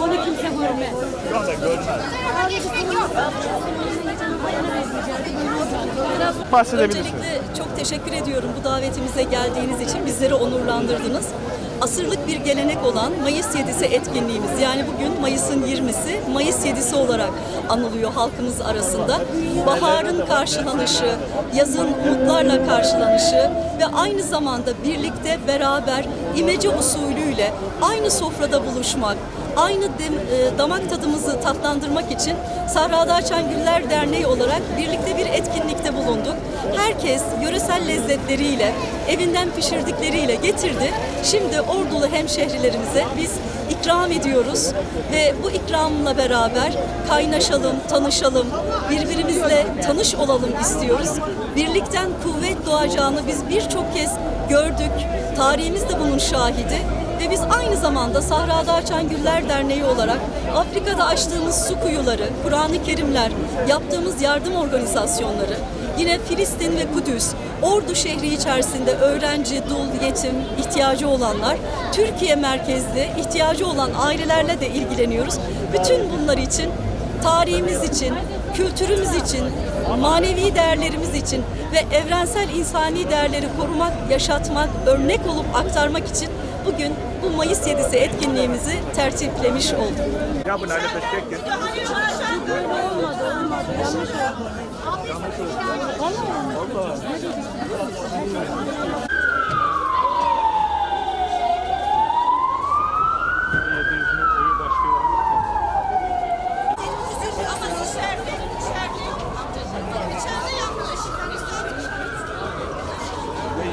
Onu kimse görmez. Yok da görmez. Bahsedebilirsiniz. Çok teşekkür ediyorum bu davetimize geldiğiniz için. Bizleri onurlandırdınız. Asırlık bir gelenek olan Mayıs 7'si etkinliğimiz. Yani bugün Mayıs'ın 20'si Mayıs 7'si olarak anılıyor halkımız arasında. Baharın karşılanışı, yazın umutlarla karşılanışı ve aynı zamanda birlikte beraber imece usulüyle aynı sofrada buluşmak, aynı dem- e, damak tadımızı tatlandırmak için Sahra'da Açan Güller Derneği olarak birlikte bir etkinlikte bulunduk. Herkes yöresel lezzetleriyle, evinden pişirdikleriyle getirdi. Şimdi Ordulu hemşehrilerimize biz ikram ediyoruz ve bu ikramla beraber kaynaşalım, tanışalım, birbirimizle tanış olalım istiyoruz. Birlikten kuvvet doğacağını biz birçok kez gördük. Tarihimiz de bunun şahidi. Ve biz aynı zamanda Sahra'da Açan Güller Derneği olarak Afrika'da açtığımız su kuyuları, Kur'an-ı Kerimler, yaptığımız yardım organizasyonları, yine Filistin ve Kudüs, Ordu şehri içerisinde öğrenci, dul, yetim, ihtiyacı olanlar, Türkiye merkezli ihtiyacı olan ailelerle de ilgileniyoruz. Bütün bunlar için, tarihimiz için, kültürümüz için, manevi değerlerimiz için ve evrensel insani değerleri korumak, yaşatmak, örnek olup aktarmak için bugün bu Mayıs 7'si etkinliğimizi tertiplemiş olduk. Ya bu nerede teşekkür Olmadı, olmadı. Yanlış oldu. Yanlış oldu. Vallahi.